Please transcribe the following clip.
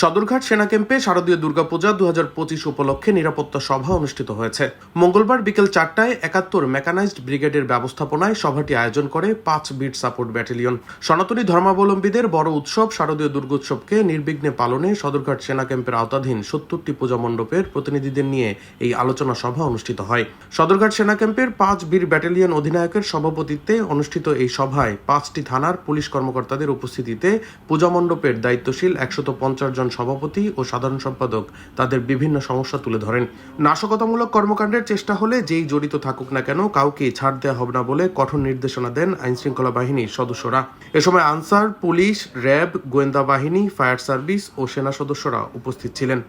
সদরঘাট সেনা ক্যাম্পে শারদীয় দুর্গাপূজা দু হাজার পঁচিশ উপলক্ষে নিরাপত্তা সভা অনুষ্ঠিত হয়েছে। মঙ্গলবার বিকেল চারটায় একাত্তর মেকানাইজড ব্রিগেডের ব্যবস্থাপনায় সভাটি আয়োজন করে পাঁচ বিট সাপোর্ট ব্যাটালিয়ন। সনাতনী ধর্মাবলম্বীদের বড় উৎসব শারদীয় দুর্গোৎসবকে নির্বিঘ্নে পালনে সদরঘাট সেনা ক্যাম্পের আওতাধীন সত্তরটি পূজা মণ্ডপের প্রতিনিধিদের নিয়ে এই আলোচনা সভা অনুষ্ঠিত হয়। সদরঘাট সেনা ক্যাম্পের পাঁচ বীর ব্যাটালিয়ন অধিনায়কের সভাপতিত্বে অনুষ্ঠিত এই সভায় পাঁচটি থানার পুলিশ কর্মকর্তাদের উপস্থিতিতে পূজা মণ্ডপের দায়িত্বশীল একশত পঞ্চাশ জন সভাপতি ও সাধারণ সম্পাদক তাদের বিভিন্ন সমস্যা তুলে ধরেন। নাশকতামূলক কর্মকাণ্ডের চেষ্টা হলে যেই জড়িত থাকুক না কেন কাউকে ছাড় দেওয়া হবে না বলে কঠোর নির্দেশনা দেন আইনশৃঙ্খলা বাহিনীর সদস্যরা। এ সময় আনসার, পুলিশ, র্যাব, গোয়েন্দা বাহিনী, ফায়ার সার্ভিস ও সেনা সদস্যরা উপস্থিত ছিলেন।